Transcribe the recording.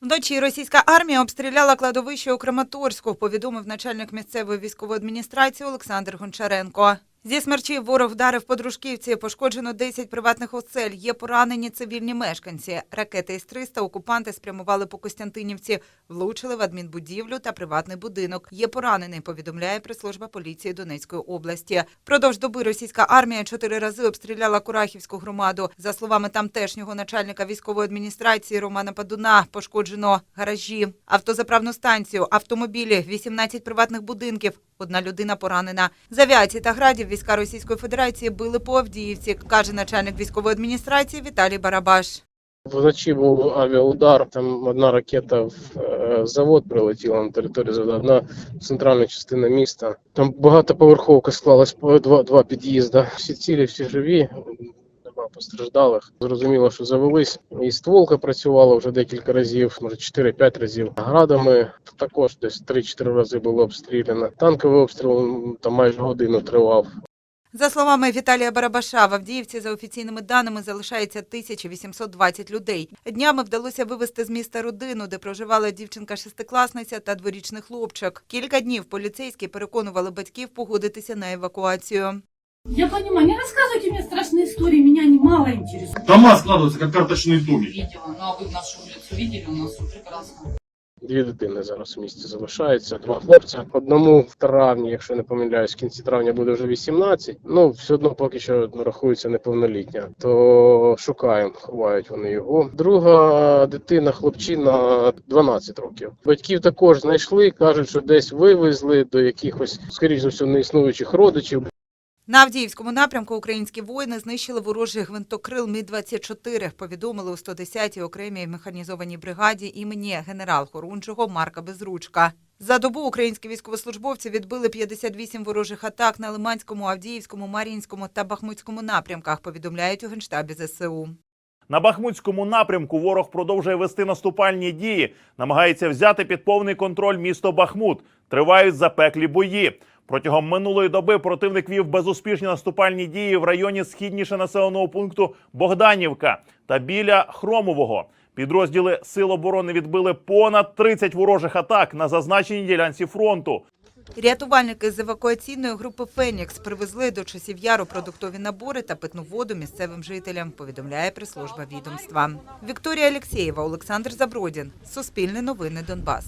Вночі російська армія обстріляла кладовище у Краматорську, повідомив начальник місцевої військової адміністрації Олександр Гончаренко. Зі смерчів ворог вдарив по Дружківці, пошкоджено 10 приватних осель, є поранені цивільні мешканці. Ракети С-300 окупанти спрямували по Костянтинівці, влучили в адмінбудівлю та приватний будинок. Є поранений, повідомляє прес-служба поліції Донецької області. Продовж доби російська армія чотири рази обстріляла Курахівську громаду. За словами тамтешнього начальника військової адміністрації Романа Падуна, пошкоджено гаражі, автозаправну станцію, автомобілі, 18 приватних будинків. Одна людина поранена. З авіації та градів війська Російської Федерації били по Авдіївці, каже начальник військової адміністрації Віталій Барабаш. Вночі був авіаудар, там одна ракета в е, завод прилетіла на територію заводу, одна в центральну частину міста. Там багатоповерховка склалась по два, два під'їзди. Всі цілі, всі живі, нема постраждалих. Зрозуміло, що завелись. І стволка працювала вже декілька разів, може 4-5 разів. Градами також десь 3-4 рази було обстріляно. Танковий обстріл там майже годину тривав. За словами Віталія Барабаша, в Авдіївці за офіційними даними залишається 1820 людей. Днями вдалося вивезти з міста родину, де проживала дівчинка-шестикласниця та дворічний хлопчик. Кілька днів поліцейські переконували батьків погодитися на евакуацію. Я понимаю, не рассказывайте мне страшные истории, меня они мало интересуют. Дома складываются как карточные домики. Видела. Ну а вы нашу улицу видели? У нас все прекрасно. Дві дитини зараз в місті залишаються, два хлопця. Одному в травні, якщо не помиляюсь, в кінці травня буде вже 18. Ну, все одно поки що рахується неповнолітня. То шукаємо, ховають вони його. Друга дитина, хлопчина 12 років. Батьків також знайшли, кажуть, що десь вивезли до якихось, скоріш за все, неіснуючих родичів. На Авдіївському напрямку українські воїни знищили ворожий гвинтокрил Мі-24, повідомили у 110-й окремій механізованій бригаді імені генерал-хорунжого Марка Безручка. За добу українські військовослужбовці відбили 58 ворожих атак на Лиманському, Авдіївському, Мар'їнському та Бахмутському напрямках, повідомляють у Генштабі ЗСУ. На Бахмутському напрямку ворог продовжує вести наступальні дії, намагається взяти під повний контроль місто Бахмут. Тривають запеклі бої. Протягом минулої доби противник вів безуспішні наступальні дії в районі східніше населеного пункту Богданівка та біля Хромового. Підрозділи Сил оборони відбили понад 30 ворожих атак на зазначеній ділянці фронту. Рятувальники з евакуаційної групи Фенікс привезли до часів яру продуктові набори та питну воду місцевим жителям. Повідомляє прес-служба відомства. Вікторія Алєксєєва, Олександр Забродін. Суспільне новини Донбас.